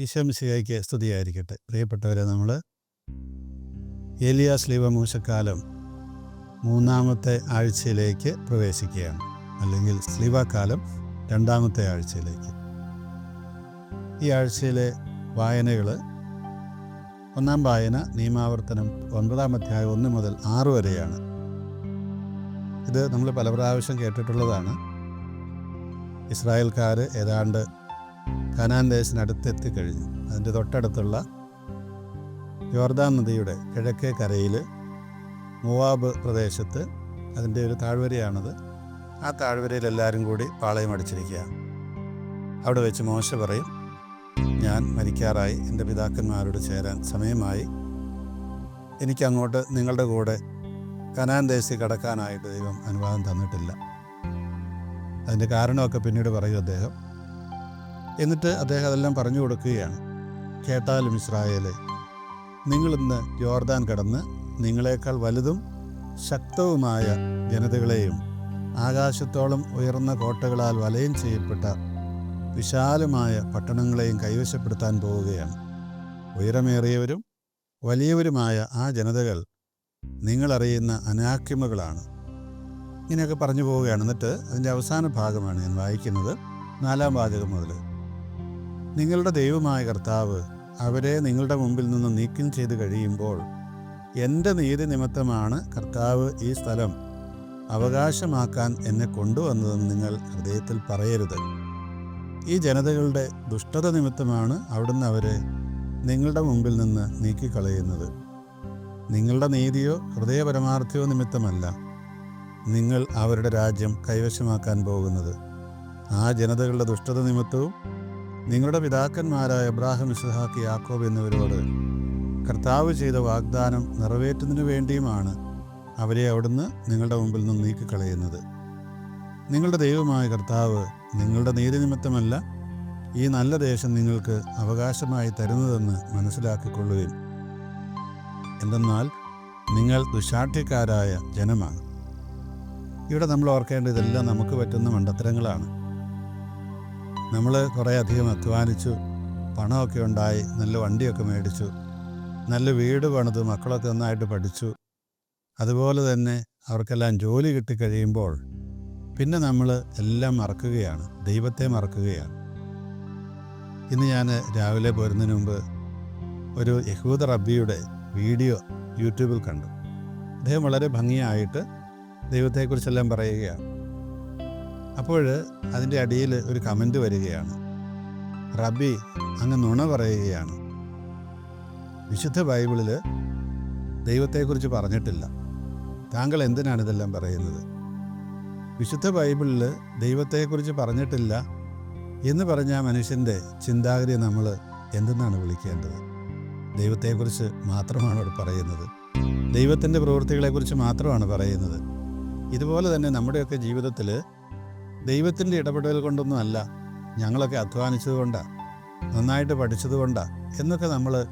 ഈശോമിശിഹായ്ക്ക് സ്തുതിയായിരിക്കട്ടെ. പ്രിയപ്പെട്ടവരെ നമ്മൾ ഏലിയ സ്ലീവ മൂശക്കാലം മൂന്നാമത്തെ ആഴ്ചയിലേക്ക് പ്രവേശിക്കുകയാണ്. അല്ലെങ്കിൽ സ്ലീവാക്കാലം രണ്ടാമത്തെ ആഴ്ചയിലേക്ക്. ഈ ആഴ്ചയിലെ വായനകൾ ഒന്നാം വായന നിയമാവർത്തനം ഒൻപതാം അധ്യായം ഒന്ന് മുതൽ ആറ് വരെയാണ്. ഇത് നമ്മൾ പല പ്രാവശ്യം കേട്ടിട്ടുള്ളതാണ്. ഇസ്രായേൽക്കാർ ഏതാണ്ട് കനാൻ ദേശത്തിനടുത്തെത്തി കഴിഞ്ഞു. അതിന്റെ തൊട്ടടുത്തുള്ള യോർദാൻ നദിയുടെ കിഴക്കേ കരയിൽ മൂവാബ് പ്രദേശത്ത് അതിന്റെ ഒരു താഴ്വരയാണത്. ആ താഴ്വരയിൽ എല്ലാവരും കൂടി പാളയം അടിച്ചിരിക്കുക. അവിടെ വെച്ച് മോശ പറയും ഞാൻ മരിക്കാറായി. എന്റെ പിതാക്കന്മാരോട് ചേരാൻ സമയമായി. എനിക്കങ്ങോട്ട് നിങ്ങളുടെ കൂടെ കനാൻ ദേശി കടക്കാനായിട്ട് ദൈവം അനുവാദം തന്നിട്ടില്ല. അതിന്റെ കാരണമൊക്കെ പിന്നീട് പറയും അദ്ദേഹം. എന്നിട്ട് അദ്ദേഹം അതെല്ലാം പറഞ്ഞു കൊടുക്കുകയാണ്. കേട്ടാലും ഇസ്രായേലെ നിങ്ങളിന്ന് ജോർദാൻ കടന്ന് നിങ്ങളെക്കാൾ വലുതും ശക്തവുമായ ജനതകളെയും ആകാശത്തോളം ഉയർന്ന കോട്ടകളാൽ വലയം ചെയ്യപ്പെട്ട വിശാലമായ പട്ടണങ്ങളെയും കൈവശപ്പെടുത്താൻ പോവുകയാണ്. ഉയരമേറിയവരും വലിയവരുമായ ആ ജനതകൾ നിങ്ങളറിയുന്ന അനാക്യമകളാണ് ഇങ്ങനെയൊക്കെ പറഞ്ഞു പോവുകയാണ്. എന്നിട്ട് അതിന്റെ അവസാന ഭാഗമാണ് ഞാൻ വായിക്കുന്നത്. നാലാം വാചകം മുതൽ നിങ്ങളുടെ ദൈവമായ കർത്താവ് അവരെ നിങ്ങളുടെ മുമ്പിൽ നിന്ന് നീക്കം ചെയ്ത് കഴിയുമ്പോൾ എന്റെ നീതി നിമിത്തമാണ് കർത്താവ് ഈ സ്ഥലം അവകാശമാക്കാൻ എന്നെ കൊണ്ടുവന്നതെന്ന് നിങ്ങൾ ഹൃദയത്തിൽ പറയരുത്. ഈ ജനതകളുടെ ദുഷ്ടത നിമിത്തമാണ് അവിടുന്ന് അവരെ നിങ്ങളുടെ മുമ്പിൽ നിന്ന് നീക്കിക്കളയുന്നത്. നിങ്ങളുടെ നീതിയോ ഹൃദയപരമാർത്ഥിയോ നിമിത്തമല്ല. നിങ്ങൾ അവരുടെ രാജ്യം കൈവശമാക്കാൻ പോകുന്നത്. ആ ജനതകളുടെ ദുഷ്ടത നിമിത്തവും നിങ്ങളുടെ പിതാക്കന്മാരായ ഇബ്രാഹിം ഇസ്ഹാഖ് യാക്കോബ് എന്നിവരോട് കർത്താവ് ചെയ്ത വാഗ്ദാനം നിറവേറ്റുന്നതിനു വേണ്ടിയുമാണ് അവരെ അവിടുന്ന് നിങ്ങളുടെ മുമ്പിൽ നിന്ന് നീക്കിക്കളയുന്നത്. നിങ്ങളുടെ ദൈവമായ കർത്താവ് നിങ്ങളുടെ നീതി നിമിത്തമല്ല ഈ നല്ല ദേശം നിങ്ങൾക്ക് അവകാശമായി തരുന്നതെന്ന് മനസ്സിലാക്കിക്കൊള്ളുകയും എന്തെന്നാൽ നിങ്ങൾ ദുശാഠ്യക്കാരായ ജനമാണ്. ഇവിടെ നമ്മൾ ഓർക്കേണ്ട ഇതെല്ലാം നമുക്ക് പറ്റുന്ന മണ്ടത്തരങ്ങളാണ്. നമ്മൾ കുറേ അധികം അധ്വാനിച്ചു പണമൊക്കെ ഉണ്ടായി നല്ല വണ്ടിയൊക്കെ മേടിച്ചു നല്ല വീട് പണിത് മക്കളൊക്കെ നന്നായിട്ട് പഠിച്ചു. അതുപോലെ തന്നെ അവർക്കെല്ലാം ജോലി കിട്ടിക്കഴിയുമ്പോൾ പിന്നെ നമ്മൾ എല്ലാം മറക്കുകയാണ് ദൈവത്തെ മറക്കുകയാണ്. ഇന്ന് ഞാൻ രാവിലെ പോരുന്നതിന് മുമ്പ് ഒരു യഹൂദ റബ്ബിയുടെ വീഡിയോ യൂട്യൂബിൽ കണ്ടു. അദ്ദേഹം വളരെ ഭംഗിയായിട്ട് ദൈവത്തെക്കുറിച്ചെല്ലാം പറയുകയാണ്. അപ്പോൾ അതിന്റെ അടിയിൽ ഒരു കമന്റ് വരികയാണ്. റബി അങ്ങ് നുണ പറയുകയാണ്. വിശുദ്ധ ബൈബിളിൽ ദൈവത്തെക്കുറിച്ച് പറഞ്ഞിട്ടില്ല. താങ്കൾ എന്തിനാണ് ഇതെല്ലാം പറയുന്നത്? വിശുദ്ധ ബൈബിളിൽ ദൈവത്തെക്കുറിച്ച് പറഞ്ഞിട്ടില്ല എന്ന് പറഞ്ഞ മനുഷ്യന്റെ ചിന്താഗതി നമ്മൾ എന്തെന്നാണ് വിളിക്കേണ്ടത്? ദൈവത്തെക്കുറിച്ച് മാത്രമാണ് അവിടെ പറയുന്നത്. ദൈവത്തിന്റെ പ്രവൃത്തികളെക്കുറിച്ച് മാത്രമാണ് പറയുന്നത്. ഇതുപോലെ തന്നെ നമ്മുടെയൊക്കെ ജീവിതത്തിൽ ദൈവത്തിന്റെ ഇടപെടൽ കൊണ്ടൊന്നും അല്ല ഞങ്ങളൊക്കെ അധ്വാനിച്ചതുകൊണ്ടാണ് നന്നായിട്ട് പഠിച്ചതുകൊണ്ടാണ് എന്നൊക്കെ നമ്മൾ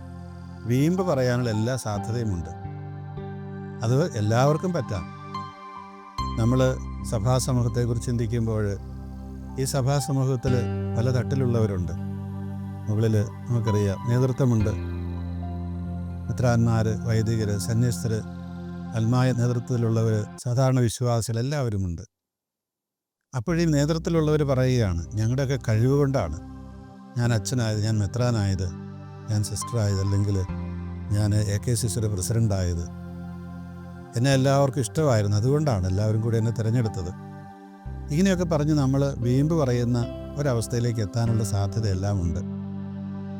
വീമ്പ് പറയാനുള്ള എല്ലാ സാധ്യതയുമുണ്ട്. അത് എല്ലാവർക്കും പറ്റാം. നമ്മൾ സഭാസമൂഹത്തെക്കുറിച്ച് ചിന്തിക്കുമ്പോൾ ഈ സഭാസമൂഹത്തിൽ പല തട്ടിലുള്ളവരുണ്ട്. മുകളിൽ നമുക്കറിയാം നേതൃത്വമുണ്ട്. മിത്രാന്മാർ വൈദികർ സന്യസ്തർ അൽമായ നേതൃത്വത്തിലുള്ളവർ സാധാരണ വിശ്വാസികൾ എല്ലാവരുമുണ്ട്. അപ്പോഴീ നേതൃത്വത്തിലുള്ളവർ പറയുകയാണ് ഞങ്ങളുടെയൊക്കെ കഴിവ് കൊണ്ടാണ് ഞാൻ അച്ഛനായത് ഞാൻ മെത്രാനായത് ഞാൻ സിസ്റ്ററായത് അല്ലെങ്കിൽ ഞാൻ എ കെ സിയുടെ പ്രസിഡന്റായത് എന്നെ എല്ലാവർക്കും ഇഷ്ടമായിരുന്നു. അതുകൊണ്ടാണ് എല്ലാവരും കൂടി എന്നെ തിരഞ്ഞെടുത്തത്. ഇങ്ങനെയൊക്കെ പറഞ്ഞ് നമ്മൾ വീമ്പ് പറയുന്ന ഒരവസ്ഥയിലേക്ക് എത്താനുള്ള സാധ്യതയെല്ലാം ഉണ്ട്.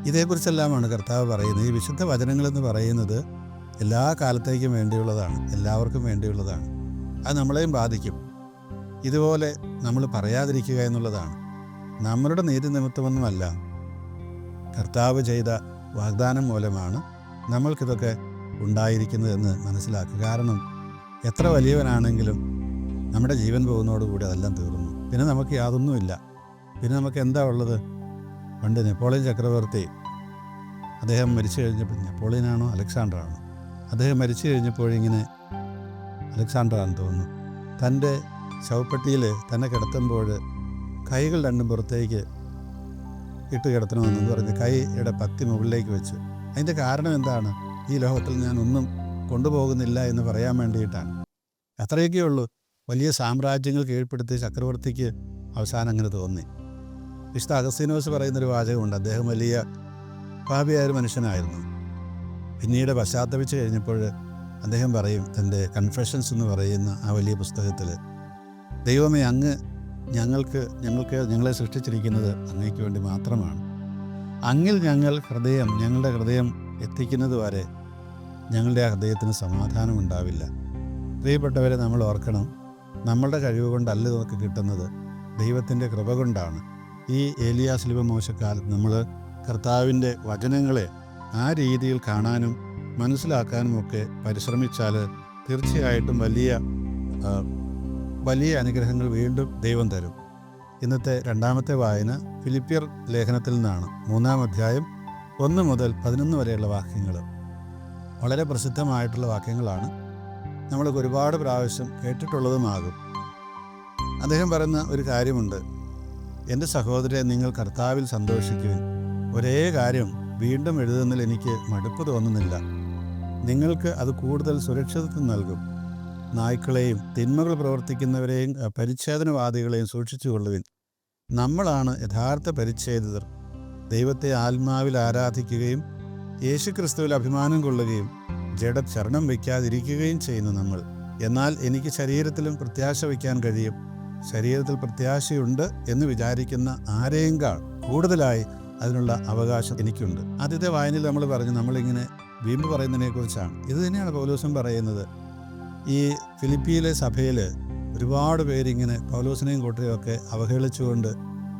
ഇതേക്കുറിച്ചെല്ലാമാണ് കർത്താവ് പറയുന്നത്. ഈ വിശുദ്ധ വചനങ്ങളെന്ന് പറയുന്നത് എല്ലാ കാലത്തേക്കും വേണ്ടിയുള്ളതാണ്. എല്ലാവർക്കും വേണ്ടിയുള്ളതാണ്. അത് നമ്മളെയും ബാധിക്കും. ഇതുപോലെ നമ്മൾ പറയാതിരിക്കുക എന്നുള്ളതാണ്. നമ്മളുടെ നീതി നിമിത്തമൊന്നുമല്ല. കർത്താവ് ചെയ്ത വാഗ്ദാനം മൂലമാണ് നമ്മൾക്കിതൊക്കെ ഉണ്ടായിരിക്കുന്നതെന്ന് മനസ്സിലാക്കുക. കാരണം എത്ര വലിയവനാണെങ്കിലും നമ്മുടെ ജീവൻ പോകുന്നതോടുകൂടി അതെല്ലാം തീർന്നു. പിന്നെ നമുക്ക് യാതൊന്നുമില്ല. പിന്നെ നമുക്ക് എന്താ ഉള്ളത്? പണ്ട് നെപ്പോളിയൻ ചക്രവർത്തി അദ്ദേഹം മരിച്ചു കഴിഞ്ഞപ്പോൾ നെപ്പോളിയനാണോ? അലക്സാണ്ടറാണോ? അദ്ദേഹം മരിച്ചു കഴിഞ്ഞപ്പോഴിങ്ങനെ അലക്സാണ്ടറാണെന്ന് തോന്നുന്നു. തന്റെ ശവപ്പെട്ടിയിൽ തന്നെ കിടത്തുമ്പോൾ കൈകൾ രണ്ടും പുറത്തേക്ക് ഇട്ട് കിടത്തണമെന്ന് പറഞ്ഞ് കൈയുടെ പത്തി മുകളിലേക്ക് വെച്ചു. അതിന്റെ കാരണം എന്താണ്? ഈ ലോകത്തിൽ ഞാൻ ഒന്നും കൊണ്ടുപോകുന്നില്ല എന്ന് പറയാൻ വേണ്ടിയിട്ടാണ്. അത്രയൊക്കെ ഉള്ളൂ. വലിയ സാമ്രാജ്യങ്ങൾ കീഴ്പ്പെടുത്തി ചക്രവർത്തിക്ക് അവസാനം അങ്ങനെ തോന്നി. വിശുദ്ധ അഗസ്തീനോസ് പറയുന്നൊരു വാചകമുണ്ട്. അദ്ദേഹം വലിയ പാപിയായ മനുഷ്യനായിരുന്നു. പിന്നീട് പശ്ചാത്തപിച്ച് കഴിഞ്ഞപ്പോൾ അദ്ദേഹം പറയും തന്റെ കൺഫെഷൻസ് എന്ന് പറയുന്ന ആ വലിയ പുസ്തകത്തിൽ ദൈവമേ അങ്ങ് ഞങ്ങൾക്ക് ഞങ്ങൾക്ക് ഞങ്ങളെ സൃഷ്ടിച്ചിരിക്കുന്നത് അങ്ങേക്ക് വേണ്ടി മാത്രമാണ്. അങ്ങിൽ ഞങ്ങൾ ഹൃദയം ഞങ്ങളുടെ ഹൃദയം എത്തിക്കുന്നത് വരെ ഞങ്ങളുടെ ആ ഹൃദയത്തിന് സമാധാനം ഉണ്ടാവില്ല പ്രിയപ്പെട്ടവരെ നമ്മൾ ഓർക്കണം നമ്മളുടെ കഴിവ് കൊണ്ടല്ല നമുക്ക് കിട്ടുന്നത്. ദൈവത്തിന്റെ കൃപ കൊണ്ടാണ്. ഈ ഏലിയാ ലിവ മോശക്കാലത്ത് നമ്മൾ കർത്താവിന്റെ വചനങ്ങളെ ആ രീതിയിൽ കാണാനും മനസ്സിലാക്കാനുമൊക്കെ പരിശ്രമിച്ചാൽ തീർച്ചയായിട്ടും വലിയ വലിയ അനുഗ്രഹങ്ങൾ വീണ്ടും ദൈവം തരും. ഇന്നത്തെ രണ്ടാമത്തെ വായന ഫിലിപ്പിയർ ലേഖനത്തിൽ നിന്നാണ്. മൂന്നാം അധ്യായം ഒന്ന് മുതൽ പതിനൊന്ന് വരെയുള്ള വാക്യങ്ങൾ. വളരെ പ്രസിദ്ധമായിട്ടുള്ള വാക്യങ്ങളാണ്. നമ്മൾക്ക് ഒരുപാട് പ്രാവശ്യം കേട്ടിട്ടുള്ളതുമാകും. അദ്ദേഹം പറയുന്ന ഒരു കാര്യമുണ്ട്. എന്റെ സഹോദരനെ നിങ്ങൾ കർത്താവിൽ സന്തോഷിക്കുവിൻ. ഒരേ കാര്യം വീണ്ടും എഴുതുന്നതിൽ എനിക്ക് മടുപ്പ് തോന്നുന്നില്ല. നിങ്ങൾക്ക് അത് കൂടുതൽ സുരക്ഷിതത്വം നൽകും. നായ്ക്കളെയും തിന്മകൾ പ്രവർത്തിക്കുന്നവരെയും പരിച്ഛേദനവാദികളെയും സൂക്ഷിച്ചുകൊള്ളുവിൻ നമ്മളാണ് യഥാർത്ഥ പരിച്ഛേദിതർ. ദൈവത്തെ ആത്മാവിൽ ആരാധിക്കുകയും യേശുക്രിസ്തുവിൽ അഭിമാനം കൊള്ളുകയും ജഡ ശരണം വയ്ക്കാതിരിക്കുകയും ചെയ്യുന്നു നമ്മൾ. എന്നാൽ എനിക്ക് ശരീരത്തിലും പ്രത്യാശ വയ്ക്കാൻ കഴിയും. ശരീരത്തിൽ പ്രത്യാശയുണ്ട് എന്ന് വിചാരിക്കുന്ന ആരെയെങ്കാൾ കൂടുതലായി അതിനുള്ള അവകാശം എനിക്കുണ്ട്. ആദ്യത്തെ വായനയിൽ നമ്മൾ പറഞ്ഞു നമ്മളിങ്ങനെ വീമ്പ് പറയുന്നതിനെ കുറിച്ചാണ് ഇത് തന്നെയാണ് പൗലോസും പറയുന്നത്. ഈ ഫിലിപ്പിയിലെ സഭയിൽ ഒരുപാട് പേരിങ്ങനെ പൗലോസിനെയും കൂട്ടരെയൊക്കെ അവഹേളിച്ചുകൊണ്ട്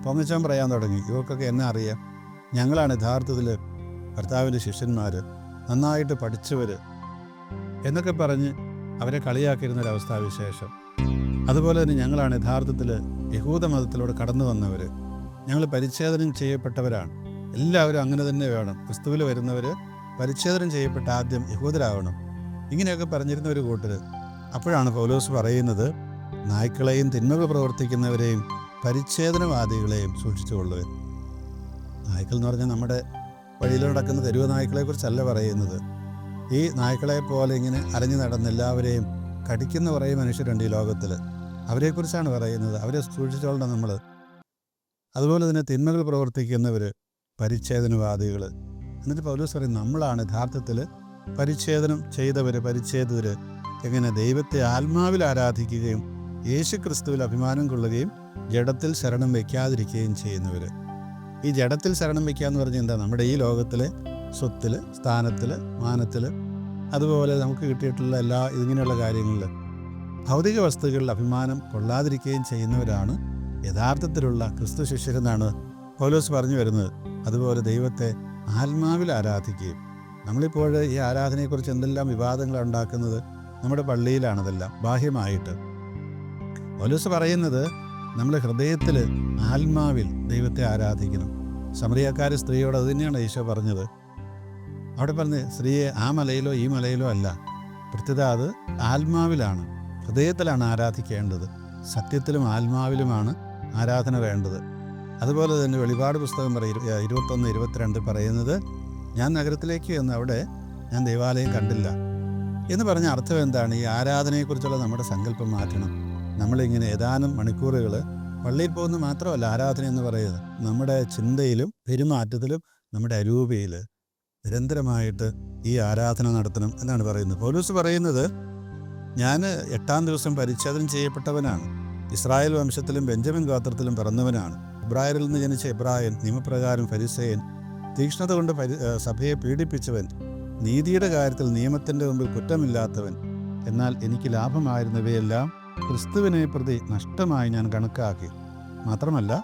പൊങ്ങച്ചം പറയാൻ തുടങ്ങി. ഇവർക്കൊക്കെ എന്നെ അറിയാം? ഞങ്ങളാണ് യഥാർത്ഥത്തിൽ ഭർത്താവിന്റെ ശിഷ്യന്മാർ നന്നായിട്ട് പഠിച്ചവർ എന്നൊക്കെ പറഞ്ഞ് അവരെ കളിയാക്കിയിരുന്ന ഒരു അവസ്ഥാവിശേഷം അതുപോലെ തന്നെ ഞങ്ങളാണ് യഥാർത്ഥത്തിൽ യഹൂദ മതത്തിലൂടെ കടന്നു വന്നവർ ഞങ്ങൾ പരിച്ഛേദനം ചെയ്യപ്പെട്ടവരാണ്. എല്ലാവരും അങ്ങനെ തന്നെ വേണം. ക്രിസ്തുവിൽ വരുന്നവർ പരിച്ഛേദനം ചെയ്യപ്പെട്ട ആദ്യം യഹൂദരാവണം. ഇങ്ങനെയൊക്കെ പറഞ്ഞിരുന്ന ഒരു കൂട്ടർ അപ്പോഴാണ് പൗലോസ് പറയുന്നത് നായ്ക്കളെയും തിന്മകൾ പ്രവർത്തിക്കുന്നവരെയും പരിച്ഛേദനവാദികളെയും സൂക്ഷിച്ചുകൊള്ളുക നായ്ക്കൾ എന്ന് പറഞ്ഞാൽ നമ്മുടെ വഴിയിൽ നടക്കുന്ന തെരുവ് നായ്ക്കളെ കുറിച്ചല്ല പറയുന്നത്. ഈ നായ്ക്കളെ പോലെ ഇങ്ങനെ അലഞ്ഞു നടന്ന് എല്ലാവരെയും കടിക്കുന്ന കുറേ മനുഷ്യരുണ്ട് ഈ ലോകത്തിൽ. അവരെക്കുറിച്ചാണ് പറയുന്നത്. അവരെ സൂക്ഷിച്ചോളണം നമ്മൾ. അതുപോലെ തന്നെ തിന്മകൾ പ്രവർത്തിക്കുന്നവർ പരിച്ഛേദനവാദികൾ. എന്നിട്ട് പൗലോസ് പറയും നമ്മളാണ് യഥാർത്ഥത്തിൽ പരിച്ഛേദനം ചെയ്തവർ പരിച്ഛേദിതർ എങ്ങനെ ദൈവത്തെ ആത്മാവിൽ ആരാധിക്കുകയും യേശു ക്രിസ്തുവിൽ അഭിമാനം കൊള്ളുകയും ജഡത്തിൽ ശരണം വയ്ക്കാതിരിക്കുകയും ചെയ്യുന്നവർ ഈ ജഡത്തിൽ ശരണം വയ്ക്കുക എന്ന് പറഞ്ഞാൽ എന്താ? നമ്മുടെ ഈ ലോകത്തിലെ സ്വത്തിൽ സ്ഥാനത്തിൽ മാനത്തിൽ അതുപോലെ നമുക്ക് കിട്ടിയിട്ടുള്ള എല്ലാ ഇങ്ങനെയുള്ള കാര്യങ്ങളിൽ ഭൗതിക വസ്തുക്കളിൽ അഭിമാനം കൊള്ളാതിരിക്കുകയും ചെയ്യുന്നവരാണ് യഥാർത്ഥത്തിലുള്ള ക്രിസ്തു ശിഷ്യരെന്നാണ് പൗലോസ് പറഞ്ഞു വരുന്നത്. അതുപോലെ ദൈവത്തെ ആത്മാവിൽ ആരാധിക്കുകയും. നമ്മളിപ്പോൾ ഈ ആരാധനയെക്കുറിച്ച് എന്തെല്ലാം വിവാദങ്ങൾ ഉണ്ടാക്കുന്നത്? നമ്മുടെ പള്ളിയിലാണതെല്ലാം ബാഹ്യമായിട്ട്. പോലീസ് പറയുന്നത് നമ്മൾ ഹൃദയത്തിൽ ആത്മാവിൽ ദൈവത്തെ ആരാധിക്കണം സമറിയക്കാരി സ്ത്രീയോട് അത് തന്നെയാണ് ഈശോ പറഞ്ഞത്. അവിടെ പറഞ്ഞ് സ്ത്രീയെ ആ മലയിലോ ഈ മലയിലോ അല്ല. പ്രത്യേകത അത് ആത്മാവിലാണ്. ഹൃദയത്തിലാണ് ആരാധിക്കേണ്ടത്. സത്യത്തിലും ആത്മാവിലുമാണ് ആരാധന വേണ്ടത്. അതുപോലെ തന്നെ വെളിപാട് പുസ്തകം പറയും ഇരുപത്തൊന്ന് ഇരുപത്തിരണ്ട് പറയുന്നത് ഞാൻ നഗരത്തിലേക്ക് എന്ന് അവിടെ ഞാൻ ദേവാലയം കണ്ടില്ല. എന്ന് പറഞ്ഞ അർത്ഥം എന്താണ്? ഈ ആരാധനയെക്കുറിച്ചുള്ള നമ്മുടെ സങ്കല്പം മാറ്റണം. നമ്മളിങ്ങനെ ഏതാനും മണിക്കൂറുകൾ പള്ളിയിൽ പോകുന്ന മാത്രമല്ല ആരാധന എന്ന് പറയുന്നത്. നമ്മുടെ ചിന്തയിലും പെരുമാറ്റത്തിലും നമ്മുടെ അരൂപയിൽ നിരന്തരമായിട്ട് ഈ ആരാധന നടത്തണം എന്നാണ് പറയുന്നത്. പൗലൂസ് പറയുന്നത് ഞാൻ എട്ടാം ദിവസം പരിച്ഛേദനം ചെയ്യപ്പെട്ടവനാണ്. Israel വംശത്തിലും Benjamin ഗോത്രത്തിലും പിറന്നവനാണ്. ഇബ്രായരിൽ നിന്ന് ജനിച്ച ഇബ്രായൻ നിയമപ്രകാരം ഫരിസയൻ തീക്ഷ്ണത കൊണ്ട് സഭയെ പീഡിപ്പിച്ചവൻ നീതിയുടെ കാര്യത്തിൽ നിയമത്തിന്റെ മുമ്പിൽ കുറ്റമില്ലാത്തവൻ എന്നാൽ എനിക്ക് ലാഭമായിരുന്നവയെല്ലാം ക്രിസ്തുവിനെ പ്രതി നഷ്ടമായി ഞാൻ കണക്കാക്കി. മാത്രമല്ല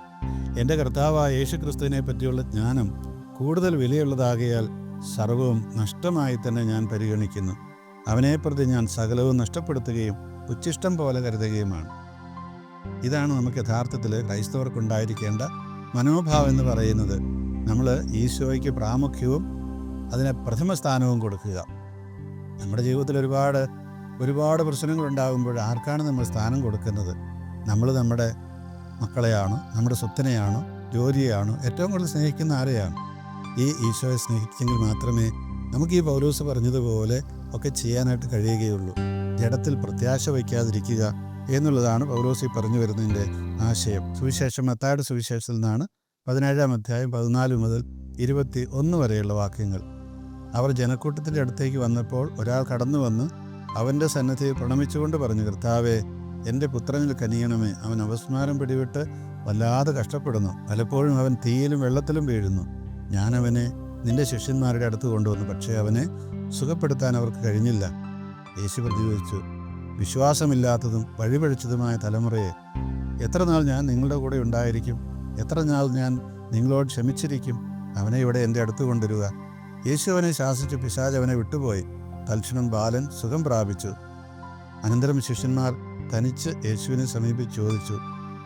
എന്റെ കർത്താവായ യേശു ക്രിസ്തുവിനെ പറ്റിയുള്ള ജ്ഞാനം കൂടുതൽ വിലയുള്ളതാകിയാൽ സർവവും നഷ്ടമായി തന്നെ ഞാൻ പരിഗണിക്കുന്നു. അവനെ പ്രതി ഞാൻ സകലവും നഷ്ടപ്പെടുത്തുകയും ഉച്ഛിഷ്ടം പോലെ കരുതുകയുമാണ്. ഇതാണ് നമുക്ക് യഥാർത്ഥത്തിൽ ക്രൈസ്തവർക്കുണ്ടായിരിക്കേണ്ട മനോഭാവം എന്ന് പറയുന്നത്. നമ്മൾ ഈശോയ്ക്ക് പ്രാമുഖ്യവും അതിന് പ്രഥമ സ്ഥാനവും കൊടുക്കുക. നമ്മുടെ ജീവിതത്തിൽ ഒരുപാട് ഒരുപാട് പ്രശ്നങ്ങൾ ഉണ്ടാകുമ്പോൾ ആർക്കാണ് നമ്മൾ സ്ഥാനം കൊടുക്കുന്നത്? നമ്മൾ നമ്മുടെ മക്കളെയാണ് നമ്മുടെ സ്വത്തിനെയാണ് ജോലിയെയാണ് ഏറ്റവും കൂടുതൽ സ്നേഹിക്കുന്ന ആരെയാണ്? ഈ ഈശോയെ സ്നേഹിച്ചെങ്കിൽ മാത്രമേ നമുക്ക് ഈ പൗലൂസ് പറഞ്ഞതുപോലെ ഒക്കെ ചെയ്യാനായിട്ട് കഴിയുകയുള്ളൂ. ജഡത്തിൽ പ്രത്യാശ വയ്ക്കാതിരിക്കുക എന്നുള്ളതാണ് പൗലോസി പറഞ്ഞു വരുന്നതിന്റെ ആശയം. സുവിശേഷം മത്തായുടെ സുവിശേഷത്തിൽ നിന്നാണ് പതിനേഴാം അധ്യായം പതിനാല് മുതൽ ഇരുപത്തി ഒന്ന് വരെയുള്ള വാക്യങ്ങൾ. അവർ ജനക്കൂട്ടത്തിന്റെ അടുത്തേക്ക് വന്നപ്പോൾ ഒരാൾ കടന്നു വന്ന് അവന്റെ സന്നദ്ധിയിൽ പ്രണമിച്ചുകൊണ്ട് പറഞ്ഞു കർത്താവേ എന്റെ പുത്രനിൽ കനിയണമേ. അവൻ അവസ്മാരം പിടിവിട്ട് വല്ലാതെ കഷ്ടപ്പെടുന്നു. പലപ്പോഴും അവൻ തീയിലും വെള്ളത്തിലും വീഴുന്നു. ഞാനവനെ നിന്റെ ശിഷ്യന്മാരുടെ അടുത്ത് കൊണ്ടുവന്നു. പക്ഷേ അവനെ സുഖപ്പെടുത്താൻ അവർക്ക് കഴിഞ്ഞില്ല. യേശു പ്രതികരിച്ചു വിശ്വാസമില്ലാത്തതും വഴിപഴിച്ചതുമായ തലമുറയെ എത്ര നാൾ ഞാൻ നിങ്ങളുടെ കൂടെ ഉണ്ടായിരിക്കും? എത്ര നാൾ ഞാൻ നിങ്ങളോട് ക്ഷമിച്ചിരിക്കും? അവനെ ഇവിടെ എന്റെ അടുത്ത് കൊണ്ടുവരിക. യേശു ശാസിച്ച് അവനെ വിട്ടുപോയി. തൽക്ഷണം ബാലൻ സുഖം പ്രാപിച്ചു. അനന്തരം ശിഷ്യന്മാർ തനിച്ച് യേശുവിനെ സമീപിച്ച് ചോദിച്ചു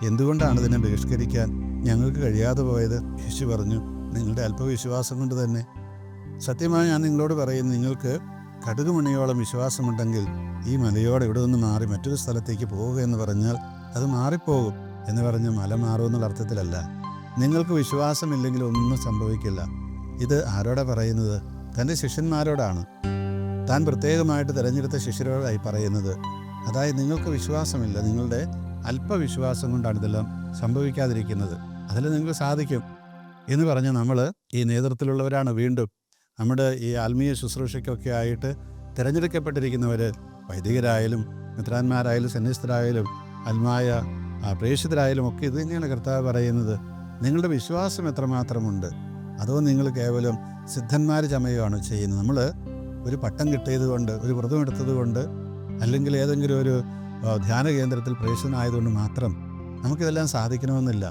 എന്തുകൊണ്ടാണ് ഇതിനെ ബഹിഷ്കരിക്കാൻ ഞങ്ങൾക്ക് കഴിയാതെ പോയത്? യേശു പറഞ്ഞു നിങ്ങളുടെ അല്പവിശ്വാസം കൊണ്ട് തന്നെ. സത്യമായി ഞാൻ നിങ്ങളോട് പറയുന്നു നിങ്ങൾക്ക് കടുകുമണിയോളം വിശ്വാസമുണ്ടെങ്കിൽ ഈ മലയോട് ഇവിടെ നിന്ന് മാറി മറ്റൊരു സ്ഥലത്തേക്ക് പോവുക എന്ന് പറഞ്ഞാൽ അത് മാറിപ്പോകും എന്ന് പറഞ്ഞ് മല മാറുമെന്നുള്ള അർത്ഥത്തിലല്ല. നിങ്ങൾക്ക് വിശ്വാസമില്ലെങ്കിൽ ഒന്നും സംഭവിക്കില്ല. ഇത് ആരോടാ പറയുന്നത്? തന്റെ ശിഷ്യന്മാരോടാണ്. താൻ പ്രത്യേകമായിട്ട് തിരഞ്ഞെടുത്ത ശിഷ്യരോടായി പറയുന്നത്. അതായത് നിങ്ങൾക്ക് വിശ്വാസമില്ല. നിങ്ങളുടെ അല്പവിശ്വാസം കൊണ്ടാണ് ഇതെല്ലാം സംഭവിക്കാതിരിക്കുന്നത്. അതിൽ നിങ്ങൾ സാധിക്കും എന്ന് പറഞ്ഞ് നമ്മൾ ഈ നേതൃത്വത്തിലുള്ളവരാണ് വീണ്ടും. നമ്മുടെ ഈ ആത്മീയ ശുശ്രൂഷയ്ക്കൊക്കെ ആയിട്ട് തിരഞ്ഞെടുക്കപ്പെട്ടിരിക്കുന്നവർ വൈദികരായാലും മിത്രാന്മാരായാലും സന്യസ്തരായാലും ആ, പ്രേക്ഷിതരായാലും ഒക്കെ ഇത് തന്നെയാണ് കർത്താവ് പറയുന്നത്. നിങ്ങളുടെ വിശ്വാസം എത്രമാത്രമുണ്ട്? അതോ നിങ്ങൾ കേവലം സിദ്ധന്മാർ ചമയുകയാണോ ചെയ്യുന്നത്? നമ്മൾ ഒരു പട്ടം കിട്ടിയത് കൊണ്ട് ഒരു വ്രതം എടുത്തത് കൊണ്ട് അല്ലെങ്കിൽ ഏതെങ്കിലും ഒരു ധ്യാന കേന്ദ്രത്തിൽ പ്രവേശനമായതുകൊണ്ട് മാത്രം നമുക്കിതെല്ലാം സാധിക്കണമെന്നില്ല.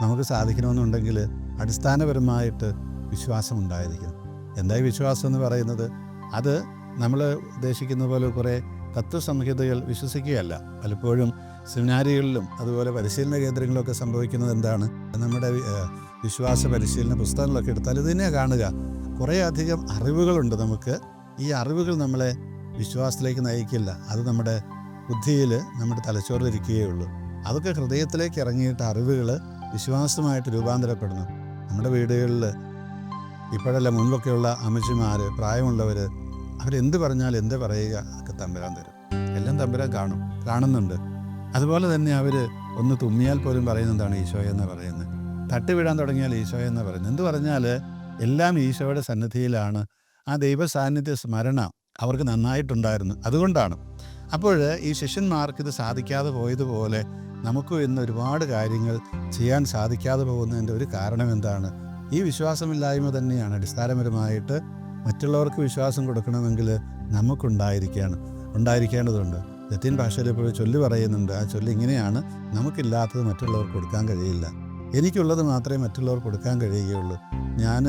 നമുക്ക് സാധിക്കണമെന്നുണ്ടെങ്കിൽ അടിസ്ഥാനപരമായിട്ട് വിശ്വാസം ഉണ്ടായിരിക്കണം എന്തായി വിശ്വാസം എന്ന് പറയുന്നത്? അത് നമ്മൾ ഉദ്ദേശിക്കുന്ന പോലെ കുറേ തത്വസംഹിതകൾ വിശ്വസിക്കുകയല്ല. പലപ്പോഴും സെമിനാരികളിലും അതുപോലെ പരിശീലന കേന്ദ്രങ്ങളിലൊക്കെ സംഭവിക്കുന്നത് എന്താണ്? നമ്മുടെ വിശ്വാസ പരിശീലന പുസ്തകങ്ങളൊക്കെ എടുത്താൽ ഇത് തന്നെയാണ് കാണുക. കുറേയധികം അറിവുകളുണ്ട് നമുക്ക്. ഈ അറിവുകൾ നമ്മളെ വിശ്വാസത്തിലേക്ക് നയിക്കില്ല. അത് നമ്മുടെ ബുദ്ധിയിൽ നമ്മുടെ തലച്ചോറിലിരിക്കുകയുള്ളൂ അതൊക്കെ ഹൃദയത്തിലേക്ക് ഇറങ്ങിയിട്ട് അറിവുകൾ വിശ്വാസമായിട്ട് രൂപാന്തരപ്പെടുന്നു. നമ്മുടെ വീടുകളിൽ ഇപ്പോഴല്ല മുൻപൊക്കെയുള്ള അമ്മച്ചിമാർ പ്രായമുള്ളവർ അവരെന്ത് പറഞ്ഞാൽ എന്ത് പറയുക ഒക്കെ തമ്പുരാൻ തരും. എല്ലാം തമ്പുരാൻ കാണും കാണുന്നുണ്ട്. അതുപോലെ തന്നെ അവർ ഒന്ന് തുമ്മിയാൽ പോലും പറയുന്നതാണ് ഈശോ എന്ന് പറയുന്നത്. തട്ടുവിടാൻ തുടങ്ങിയാൽ ഈശോ എന്ന് പറയുന്നത് എന്ത് പറഞ്ഞാൽ എല്ലാം ഈശോയുടെ സന്നിധിയിലാണ്. ആ ദൈവ സാന്നിധ്യ സ്മരണ അവർക്ക് നന്നായിട്ടുണ്ടായിരുന്നു. അതുകൊണ്ടാണ്. അപ്പോൾ ഈ ശിഷ്യന്മാർക്ക് ഇത് സാധിക്കാതെ പോയതുപോലെ നമുക്കും ഇന്ന് ഒരുപാട് കാര്യങ്ങൾ ചെയ്യാൻ സാധിക്കാതെ പോകുന്നതിന്റെ ഒരു കാരണം എന്താണ്? ഈ വിശ്വാസമില്ലായ്മ തന്നെയാണ് അടിസ്ഥാനപരമായിട്ട് മറ്റുള്ളവർക്ക് വിശ്വാസം കൊടുക്കണമെങ്കിൽ നമുക്കുണ്ടായിരിക്കുകയാണ് ഉണ്ടായിരിക്കേണ്ടതുണ്ട്. ലത്തീൻ ഭാഷയിൽ ഇപ്പോൾ ചൊല്ലി പറയുന്നുണ്ട്. ആ ചൊല്ലി ഇങ്ങനെയാണ്. നമുക്കില്ലാത്തത് മറ്റുള്ളവർക്ക് കൊടുക്കാൻ കഴിയില്ല. എനിക്കുള്ളത് മാത്രമേ മറ്റുള്ളവർക്ക് കൊടുക്കാൻ കഴിയുകയുള്ളൂ. ഞാൻ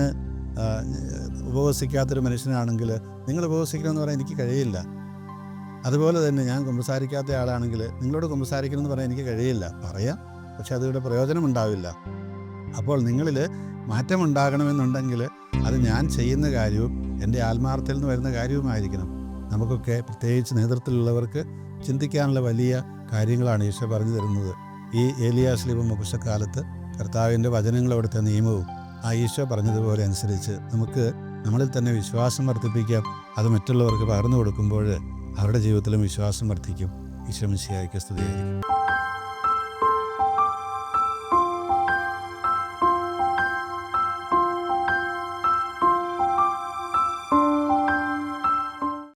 ഉപവസിക്കാത്തൊരു മനുഷ്യനാണെങ്കിൽ നിങ്ങൾ ഉപവസിക്കണമെന്ന് പറയാൻ എനിക്ക് കഴിയില്ല. അതുപോലെ തന്നെ ഞാൻ കുമ്പസാരിക്കാത്ത ആളാണെങ്കിൽ നിങ്ങളോട് കുമ്പസാരിക്കണമെന്ന് പറയാൻ എനിക്ക് കഴിയില്ല. പറയാം. പക്ഷെ അതിവിടെ പ്രയോജനമുണ്ടാവില്ല. അപ്പോൾ നിങ്ങളിൽ മാറ്റമുണ്ടാകണമെന്നുണ്ടെങ്കിൽ അത് ഞാൻ ചെയ്യുന്ന കാര്യവും എന്റെ ആത്മാർത്ഥത്തിൽ നിന്ന് വരുന്ന കാര്യവുമായിരിക്കണം. നമുക്കൊക്കെ പ്രത്യേകിച്ച് നേതൃത്വത്തിലുള്ളവർക്ക് ചിന്തിക്കാനുള്ള വലിയ കാര്യങ്ങളാണ് ഈശോ പറഞ്ഞു തരുന്നത്. ഈ ഏലിയാസ്ലീപ മുഖശക്കാലത്ത് കർത്താവിന്റെ വചനങ്ങൾ അവിടുത്തെ നിയമവും ആ ഈശോ പറഞ്ഞതുപോലെ അനുസരിച്ച് നമുക്ക് നമ്മളിൽ തന്നെ വിശ്വാസം വർദ്ധിപ്പിക്കാം. അത് മറ്റുള്ളവർക്ക് പകർന്നു കൊടുക്കുമ്പോൾ അവരുടെ ജീവിതത്തിലും വിശ്വാസം വർദ്ധിക്കും. ഈശോ മിശിയായിക്ക് സ്തുതിയായിരിക്കും.